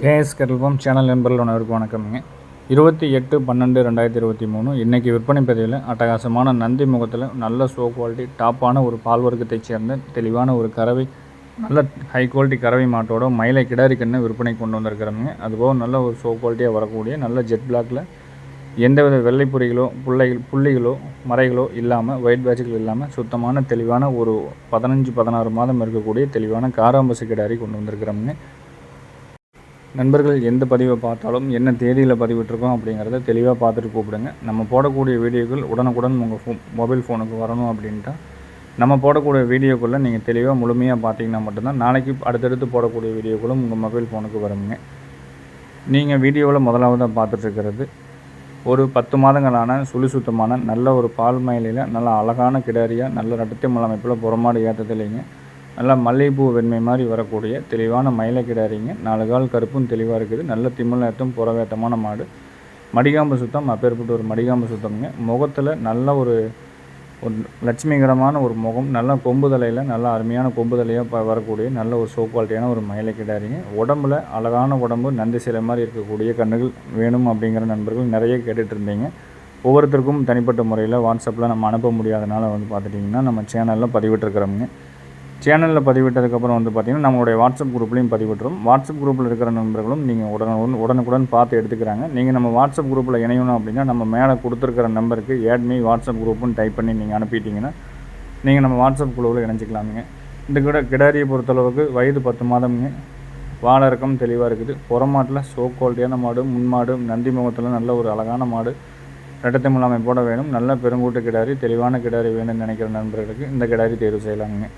KS கடல்பம் channel நண்பர்கள் உணவிற்கு வணக்கம்ங்க. இருபத்தி எட்டு பன்னெண்டு ரெண்டாயிரத்தி இருபத்தி மூணு. இன்றைக்கி விற்பனை பதிவில் அட்டகாசமான நந்தி முகத்தில் நல்ல சோ குவாலிட்டி டாப்பான ஒரு பால் வர்க்கத்தைச் சேர்ந்த தெளிவான ஒரு கறவை நல்ல ஹை குவாலிட்டி கறவை மாட்டோட மயிலை கிடாரி விற்பனை கொண்டு வந்திருக்கிறோங்க அதுபோக நல்ல ஒரு சோ குவாலிட்டியாக வரக்கூடிய நல்ல ஜெட் பிளாக்கில் எந்தவித வெள்ளை புள்ளைகள் புள்ளிகளோ மறைகளோ இல்லாமல் ஒயிட் பேட்சுகள் இல்லாமல் சுத்தமான தெளிவான ஒரு பதினஞ்சு பதினாறு மாதம் இருக்கக்கூடிய தெளிவான காராம்பசு கிடாரி கொண்டு வந்திருக்கிறோமுங்க. நண்பர்கள் எந்த பதிவை பார்த்தாலும் என்ன தேதியில் பதிவிட்டிருக்கோம் அப்படிங்கிறத தெளிவாக பார்த்துட்டு கூப்பிடுங்க. நம்ம போடக்கூடிய வீடியோக்கள் உடனுக்குடன் உங்கள் ஃபோ மொபைல் ஃபோனுக்கு வரணும் அப்படின்ட்டா நம்ம போடக்கூடிய வீடியோக்குள்ளே நீங்கள் தெளிவாக முழுமையாக பார்த்தீங்கன்னா மட்டும்தான் நாளைக்கு அடுத்தடுத்து போடக்கூடிய வீடியோக்களும் உங்கள் மொபைல் ஃபோனுக்கு வருங்க. நீங்கள் வீடியோவில் முதலாவதாக பார்த்துட்ருக்கிறது ஒரு பத்து மாதங்களான சுழி சுத்தமான நல்ல ஒரு பால் மயிலையில் நல்ல அழகான கிடாரியாக நல்ல ரட்டத்தை அமைப்பில் புறமாடு ஏற்றத்தில்லைங்க நல்லா மல்லிகைப்பூ வெண்மை மாதிரி வரக்கூடிய தெளிவான மயிலக்கிடாரிங்க. நாலு கால் கருப்பும் தெளிவாக இருக்குது. நல்ல திமிழ் நேரத்தும் புறவேட்டமான மாடு. மடிகாம்பு சுத்தம் அப்பேற்பட்ட ஒரு மடிகாம்பு சுத்தம்ங்க. முகத்தில் நல்ல ஒரு ஒரு லட்சுமிகரமான ஒரு முகம் நல்ல கொம்பு தலையில் நல்ல அருமையான கொம்பு தலையாக வரக்கூடிய நல்ல ஒரு சோ குவாலிட்டியான ஒரு மயிலை கிடாரிங்க உடம்புல அழகான உடம்பு நந்தி சிலை மாதிரி இருக்கக்கூடிய கண்ணுகள் வேணும் அப்படிங்கிற நண்பர்கள் நிறைய கேட்டுட்டு இருந்தீங்க ஒவ்வொருத்தருக்கும் தனிப்பட்ட முறையில் வாட்ஸ்அப்பில் நம்ம அனுப்ப முடியாதனால வந்து பார்த்துட்டிங்கன்னா நம்ம சேனலில் பதிவிட்டுருக்குறோங்க சேனலில் பதிவிட்டதுக்கப்புறம் வந்து பார்த்திங்கன்னா நம்மளுடைய வாட்ஸ்அப் குரூப்லேயும் பதிவிட்டுரும். வாட்ஸ்அப் குரூப்பில் இருக்கிற நண்பர்களும் நீங்கள் உடனுடன் உடனுக்குடன் பார்த்து எடுத்துக்கிறாங்க. நீங்கள் நம்ம வாட்ஸ்அப் குரூப்பில் இணையணும் அப்படின்னா நம்ம மேலே கொடுத்துருக்கிற நம்பருக்கு ஏட்மி வாட்ஸ்அப் குரூப்புன்னு டைப் பண்ணி நீங்கள் அனுப்பிட்டீங்கன்னா நீங்கள் நம்ம வாட்ஸ்அப் குழுவில் இணைஞ்சிக்கலாமுங்க. இந்த கிட கிடாரியை பொறுத்தளவுக்கு வயது பத்து மாதம்ங்க. வாழறக்கம் தெளிவாக இருக்குது. புறமாட்டில் சோ குவாலிட்டியான மாடு முன்மாடு நந்தி முகத்தில் நல்ல ஒரு அழகான மாடு ரெட்டத்தமிழ் போட வேணும் நல்ல பெருங்கூட்டு கிடாரி தெளிவான கிடாரி வேணும்னு நினைக்கிற நண்பர்களுக்கு இந்த கிடாரி தேர்வு செய்யலாங்க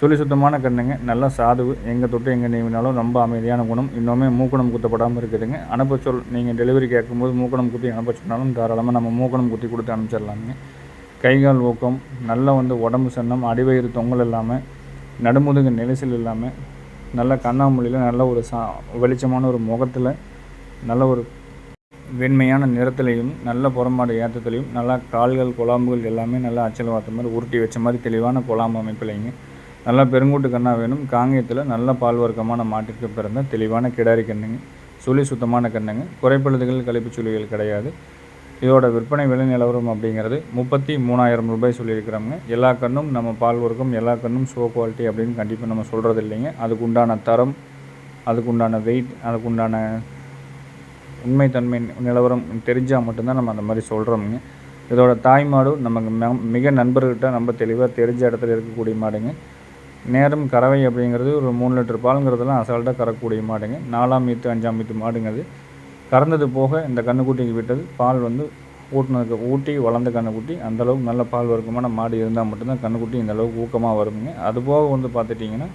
சொல்லி சுத்தமான கண்ணுங்க நல்லா சாதுவு. எங்கே தொட்டு எங்கே நீவினாலும் ரொம்ப அமைதியான குணம். இன்னுமே மூக்கணம் குத்தப்படாமல் இருக்குதுங்க. அனுப்ப சொல் நீங்கள் டெலிவரி கேட்கும்போது மூக்கணம் குத்தி அனுப்ப சொன்னாலும் தாராளமாக நம்ம மூக்கணம் குத்தி கொடுத்து அனுப்பிச்சிடலாங்க கைகால் ஊக்கம் நல்லா வந்து உடம்பு சன்னம் அடிவயிறு தொங்கல் இல்லாமல் நடுமுதுகு நெரிசல் இல்லாமல் நல்ல கண்ணாமொழியில் நல்ல ஒரு சா வெளிச்சமான ஒரு முகத்தில் நல்ல ஒரு வெண்மையான நிறத்துலையும் நல்ல புறமாடு ஏற்றத்துலையும் நல்லா கால்கள் குழாம்புகள் எல்லாமே நல்லா அச்சல் வார்த்த மாதிரி உருட்டி வச்ச மாதிரி தெளிவான குழாம்பு அமைப்பிலைங்க நல்லா பெருங்கூட்டு கண்ணாக வேணும். காங்கேயத்தில் நல்ல பால் வர்க்கமான மாட்டிற்கு பிறந்த தெளிவான கிடாரி கண்ணுங்க சுழி சுத்தமான கண்ணுங்க. குறைப்பழுதுகள் கழிப்பு சுழிகள் கிடையாது. இதோட விற்பனை விலை நிலவரம் அப்படிங்கிறது முப்பத்தி மூணாயிரம் ரூபாய் சொல்லியிருக்கிறோங்க எல்லா கண்ணும் நம்ம பால் வர்க்கம் எல்லா கண்ணும் ஷோ குவாலிட்டி அப்படின்னு கண்டிப்பாக நம்ம சொல்கிறது இல்லைங்க. அதுக்கு உண்டான தரம் அதுக்கு உண்டான வெயிட் அதுக்கு உண்டான உண்மைத்தன்மை நிலவரம் தெரிஞ்சால் மட்டும்தான் நம்ம அந்த மாதிரி சொல்கிறோமுங்க இதோட தாய் மாடும் நமக்கு மிக நண்பர்கிட்ட நம்ம தெளிவாக தெரிஞ்ச இடத்துல இருக்கக்கூடிய மாடுங்க. நேரம் கறவை அப்படிங்கிறது ஒரு மூணு லிட்டர் பாலுங்கிறதெல்லாம் அசால்ட்டாக கறக்கூடிய மாடுங்க. நாலாம் மீத்து அஞ்சாம் மீத்து மாடுங்கிறது கறந்தது போக இந்த கண்ணுக்குட்டிக்கு விட்டது. பால் வந்து ஊட்டினதுக்கு ஊட்டி வளர்ந்த கண்ணுக்குட்டி அந்தளவுக்கு நல்ல பால் வர்க்கமான மாடு இருந்தால் மட்டும்தான் கண்ணுக்குட்டி இந்த அளவுக்கு ஊக்கமாக வருங்க அதுபோக வந்து பார்த்துட்டிங்கன்னா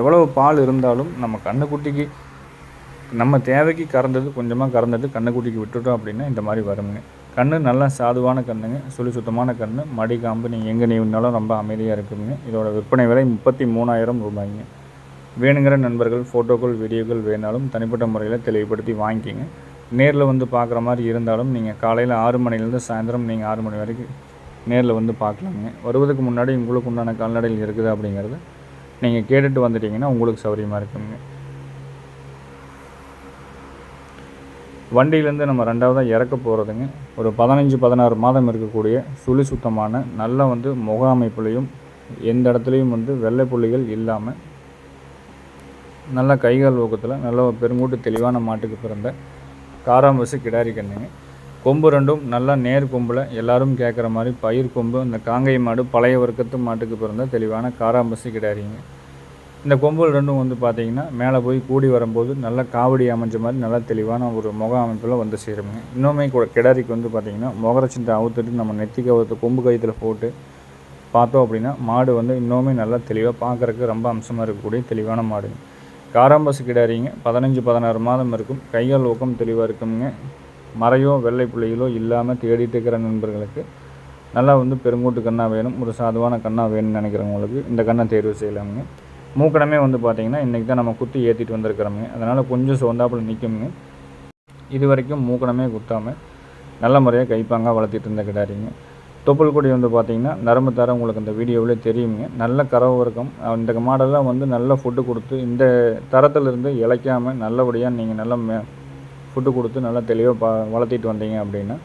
எவ்வளவு பால் இருந்தாலும் நம்ம கண்ணுக்குட்டிக்கு நம்ம தேவைக்கு கறந்தது கொஞ்சமாக கறந்தது கண்ணுக்குட்டிக்கு விட்டுட்டோம் அப்படின்னா இந்த மாதிரி வருங்க கண் நல்லா சாதுவான கண்ணுங்க சுழி சுத்தமான கண் மடி காம்பு நீங்கள் எங்கே நீவினாலும் ரொம்ப அமைதியாக இருக்குதுங்க இதோட விற்பனை விலை முப்பத்தி மூணாயிரம் ரூபாய்ங்க. வேணுங்கிற நண்பர்கள் ஃபோட்டோக்கள் வீடியோக்கள் வேணாலும் தனிப்பட்ட முறையில் தெளிவுபடுத்தி வாங்கிக்கிங்க. நேரில் வந்து பார்க்குற மாதிரி இருந்தாலும் நீங்கள் காலையில் ஆறு மணிலேருந்து சாயந்தரம் நீங்கள் ஆறு மணி வரைக்கும் நேரில் வந்து பார்க்கலாங்க வருவதுக்கு முன்னாடி உங்களுக்கு உண்டான கால்நடைகள் இருக்குது அப்படிங்கிறத நீங்கள் கேட்டுட்டு வந்துட்டிங்கன்னா உங்களுக்கு சௌகரியமாக இருக்குங்க. வண்டியிலேருந்து நம்ம ரெண்டாவதாக இறக்க போகிறதுங்க ஒரு பதினஞ்சு பதினாறு மாதம் இருக்கக்கூடிய சுழி சுத்தமான நல்ல வந்து முக அமைப்புலையும் எந்த இடத்துலையும் வந்து வெள்ளை புள்ளிகள் இல்லாமல் நல்ல கைகால் ஊக்கத்தில் நல்ல பெருங்கூட்டு தெளிவான மாட்டுக்கு பிறந்த காராம்பசு கிடாரி கண்ணுங்க கொம்பு ரெண்டும் நல்லா நேர் கொம்பில் எல்லாரும் கேட்குற மாதிரி பயிர் கொம்பு அந்த காங்கை மாடு பழைய வர்க்கத்து மாட்டுக்கு பிறந்த தெளிவான காராம்பசு கிடாரிங்க. இந்த கொம்புகள் ரெண்டும் வந்து பார்த்திங்கன்னா மேலே போய் கூடி வரும்போது நல்லா காவடி அமைஞ்ச மாதிரி நல்லா தெளிவான ஒரு முக அமைப்பில் வந்து சேருங்க. இன்னுமே கூட கிடாரிக்கு வந்து பார்த்திங்கன்னா முகரச்சிந்தை அவுத்துட்டு நம்ம நெத்தி கவத்தை கொம்பு கயிற்றில் போட்டு பார்த்தோம் அப்படின்னா மாடு வந்து இன்னுமே நல்லா தெளிவாக பார்க்குறக்கு ரொம்ப அம்சமாக இருக்கக்கூடிய தெளிவான மாடுங்க காராம்பசு கிடாரிங்க பதினஞ்சு பதினாறு மாதம் இருக்கும். கைகள் ஊக்கம் தெளிவாக இருக்குங்க. மறையோ வெள்ளை பிள்ளைகளோ இல்லாமல் தேடிட்டு இருக்கிற நண்பர்களுக்கு நல்லா வந்து பெருங்கூட்டு கண்ணாக வேணும். ஒரு சாதுவான கண்ணாக வேணும்னு நினைக்கிறவங்களுக்கு இந்த கண்ணை தேர்வு செய்யலாமுங்க. மூக்கடமே வந்து பார்த்திங்கன்னா இன்றைக்கி தான் நம்ம குத்தி ஏற்றிட்டு வந்திருக்கிறோமுங்க அதனால் கொஞ்சம் சோந்தாப்பில் நிற்குங்க இது வரைக்கும் மூக்கணமே குத்தாமல் நல்ல முறையாக கைப்பாங்காக வளர்த்திட்டு இருந்த கிடாரிங்க. தொப்புள் கொடி வந்து பார்த்திங்கன்னா நரம்பு தர உங்களுக்கு இந்த வீடியோவில் தெரியுங்க. நல்ல கறவை இருக்கும் இந்த மாடெல்லாம் வந்து நல்ல ஃபுட்டு கொடுத்து இந்த தரத்துலேருந்து இழைக்காமல் நல்லபடியாக நீங்கள் நல்ல மே ஃபுட்டு கொடுத்து நல்லா தெளிவாக பா வளர்த்திட்டு வந்தீங்க அப்படின்னா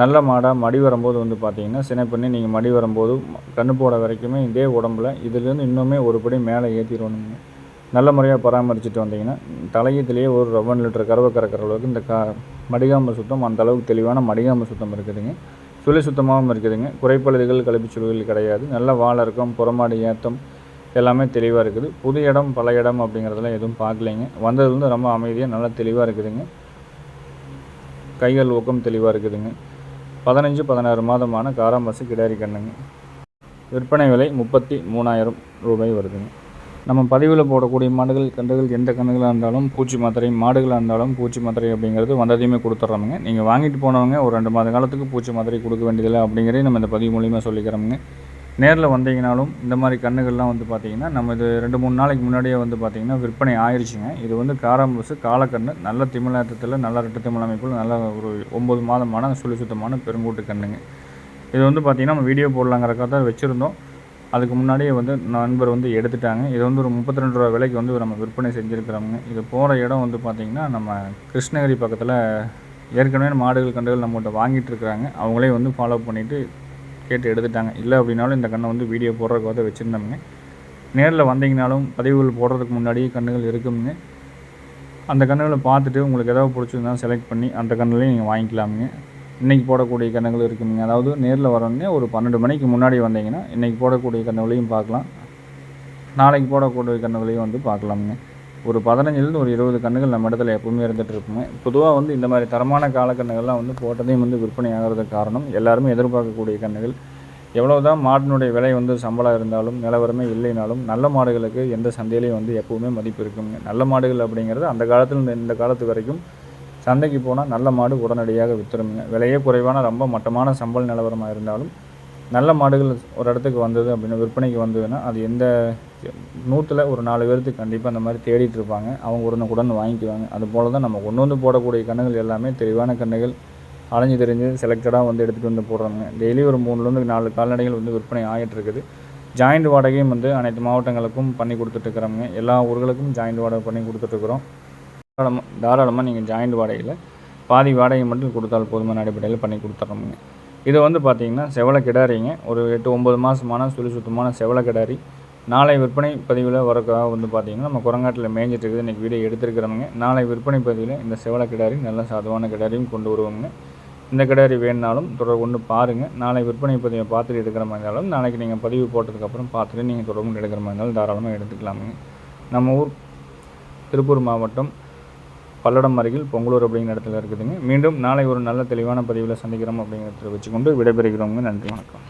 நல்ல மாடாக மடி வரும்போது வந்து பார்த்தீங்கன்னா சினை பண்ணி நீங்கள் மடி வரும்போது கண்ணு போட வரைக்குமே இதே உடம்புல இதுலேருந்து இன்னுமே ஒரு படி மேலே ஏற்றிடணுங்க நல்ல முறையாக பராமரிச்சுட்டு வந்தீங்கன்னா தலையத்திலேயே ஒரு ரவன் லிட்டர் கறவை கறக்கிற அளவுக்கு இந்த கா மடிகாம்பு சுத்தம் அந்த அளவுக்கு தெளிவான மடிகாம்பு சுத்தம் இருக்குதுங்க. சுழி சுத்தமாகவும் இருக்குதுங்க. குறைப்பழுதுகள் கழிப்புச்சுழிகள் கிடையாது. நல்ல வாழை இருக்கும் புறமாடு ஏற்றம் எல்லாமே தெளிவாக இருக்குது. புது இடம் பல இடம் அப்படிங்கிறதெல்லாம் எதுவும் பார்க்கலைங்க வந்ததுலேருந்து ரொம்ப அமைதியாக நல்லா தெளிவாக இருக்குதுங்க. கைகள் ஊக்கம் தெளிவாக இருக்குதுங்க. பதினஞ்சு பதினாறு மாதமான காராம்பசு கிடாரி கண்ணுங்க. விற்பனை விலை முப்பத்தி மூணாயிரம் ரூபாய் வருதுங்க. நம்ம பதிவில் போடக்கூடிய மாடுகள் கன்றுகள் எந்த கன்றுகளாக இருந்தாலும் பூச்சி மாத்திரை மாடுகளாக இருந்தாலும் பூச்சி மாத்திரை அப்படிங்கிறது வந்ததையுமே கொடுத்துட்றோமுங்க நீங்கள் வாங்கிட்டு போனவங்க ஒரு ரெண்டு மாத காலத்துக்கு பூச்சி மாத்திரை கொடுக்க வேண்டியதில்லை அப்படிங்கிறதையும் நம்ம இந்த பதிவு மூலியமாக சொல்லிக்கிறோமுங்க. நேரில் வந்தீங்கனாலும் இந்த மாதிரி கன்றுகள்லாம் வந்து பார்த்திங்கன்னா நம்ம இது ரெண்டு மூணு நாளைக்கு முன்னாடியே வந்து பார்த்திங்கன்னா விற்பனை ஆயிடுச்சுங்க இது வந்து காராம்பூசு காலக்கண்ணு. நல்ல திமிழாட்டத்தில் நல்ல ரெட்டு திமிழ் அமைப்பில் நல்ல ஒரு ஒம்பது மாதமான சுழி சுத்தமான பெருங்கூட்டு கண்ணுங்க. இது வந்து பார்த்திங்கன்னா நம்ம வீடியோ போடலாங்கிறக்காக தான் வச்சுருந்தோம். அதுக்கு முன்னாடியே வந்து நண்பர் வந்து எடுத்துட்டாங்க. இது வந்து ஒரு முப்பத்தி ரெண்டு ரூபா விலைக்கு வந்து நம்ம விற்பனை செஞ்சுருக்கிறோங்க இது போகிற இடம் வந்து பார்த்திங்கன்னா நம்ம கிருஷ்ணகிரி பக்கத்தில் ஏற்கனவே மாடுகள் கண்டுகள் நம்மகிட்ட வாங்கிட்டு இருக்கிறாங்க. அவங்களே வந்து ஃபாலோ பண்ணிவிட்டு கேட்டு எடுத்துட்டாங்க. இல்லை அப்படின்னாலும் இந்த கண்ணை வந்து வீடியோ போடுறதுக்காக வச்சுருந்தாங்க நேரில் வந்தீங்கனாலும் பதிவுகள் போடுறதுக்கு முன்னாடியே கண்ணுகள் இருக்குங்க அந்த கண்ணுகளை பார்த்துட்டு உங்களுக்கு எதாவது பிடிச்சிருந்தாலும் செலக்ட் பண்ணி அந்த கண்ணுலையும் நீங்கள் வாங்கிக்கலாமுங்க. இன்றைக்கி போடக்கூடிய கண்ணுகள் இருக்குங்க. அதாவது நேரில் வரணுன்னே ஒரு பன்னெண்டு மணிக்கு முன்னாடி வந்தீங்கன்னா இன்றைக்கி போடக்கூடிய கண்ணுகளையும் பார்க்கலாம். நாளைக்கு போடக்கூடிய கண்ணுகளையும் வந்து பார்க்கலாமுங்க. ஒரு பதினஞ்சுலேருந்து ஒரு இருபது கன்றுகள் நம்ம இடத்துல எப்பவுமே இருந்துகிட்டு இருக்குங்க. பொதுவாக வந்து இந்த மாதிரி தரமான காலக்கண்ணுகள்லாம் வந்து போட்டதையும் வந்து விற்பனை ஆகிறதுக்கு காரணம். எல்லாருமே எதிர்பார்க்கக்கூடிய கன்றுகள். எவ்வளோ தான் மாட்டினுடைய விலை வந்து சம்பளம் இருந்தாலும் நிலவரமே இல்லைனாலும் நல்ல மாடுகளுக்கு எந்த சந்தையிலையும் வந்து எப்போவுமே மதிப்பு இருக்குங்க. நல்ல மாடுகள் அப்படிங்கிறது அந்த காலத்தில் இந்த காலத்து வரைக்கும் சந்தைக்கு போனால் நல்ல மாடு உடனடியாக வித்துருங்க. விலையே குறைவான ரொம்ப மட்டமான சம்பள நிலவரமாக இருந்தாலும் நல்ல மாடுகள் ஒரு இடத்துக்கு வந்தது அப்படின்னு விற்பனைக்கு வந்ததுன்னா அது எந்த நூற்றில் ஒரு நாலு பேர்த்துக்கு கண்டிப்பாக அந்த மாதிரி தேடிட்டு இருப்பாங்க. அவங்க உடனுக்குடன் வாங்கிக்குவாங்க. அது போல் தான் நம்ம கொண்டு வந்து போடக்கூடிய கண்ணுகள் எல்லாமே தெளிவான கண்ணுகள். அலைஞ்சு தெரிஞ்சு செலக்டடாக வந்து எடுத்துகிட்டு வந்து போடுறாங்க. டெய்லி ஒரு மூணுலேருந்து நாலு கால்நடைகள் வந்து விற்பனை ஆகிட்டு இருக்குது. ஜாயிண்ட் வாடகையும் வந்து அனைத்து மாவட்டங்களுக்கும் பண்ணி கொடுத்துட்ருக்குறோங்க எல்லா ஊர்களுக்கும் ஜாயிண்ட் வாடகை பண்ணி கொடுத்துட்ருக்குறோம் தாராளமாக தாராளமாக நீங்கள் ஜாயிண்ட் வாடகையில் பாதி வாடகை மட்டும் கொடுத்தால் போதுமான அடிப்படையில் பண்ணி கொடுத்துட்றோமுங்க இது வந்து பார்த்திங்கன்னா செவலை கிடாரிங்க. ஒரு எட்டு ஒம்பது மாதமான சுழி சுத்தமான செவலை கிடாரி. நாளை விற்பனை பதிவில் வரக்காக வந்து பார்த்திங்கன்னா நம்ம குரங்காட்டில் மேய்ஞ்சிட்டு இருக்குது இன்றைக்கி வீடியோ எடுத்துருக்கிறவங்க நாளை விற்பனை பதிவில் இந்த செவலை கிடாரி நல்ல சாதுவான கிடாரியும் கொண்டு வருவாங்க. இந்த கிடாரி வேணுனாலும் தொடர்பு கொண்டு பாருங்கள் நாளை விற்பனை பதிவை பார்த்துட்டு எடுக்கிற மாதிரி இருந்தாலும் நாளைக்கு நீங்கள் பதிவு போட்டதுக்கப்புறம் பார்த்துட்டு நீங்கள் தொடர்பு எடுக்கிற மாதிரி இருந்தாலும் தாராளமாக எடுத்துக்கலாமுங்க. நம்ம ஊர் திருப்பூர் மாவட்டம் பல்லடம் அருகில் பொங்கலூர் அப்படிங்கிற இடத்துல இருக்குதுங்க. மீண்டும் நாளை ஒரு நல்ல தெளிவான பதிவில் சந்திக்கிறோம் அப்படிங்கிறத வச்சுக்கொண்டு விடைபெறுகிறோங்க. நன்றி வணக்கம்.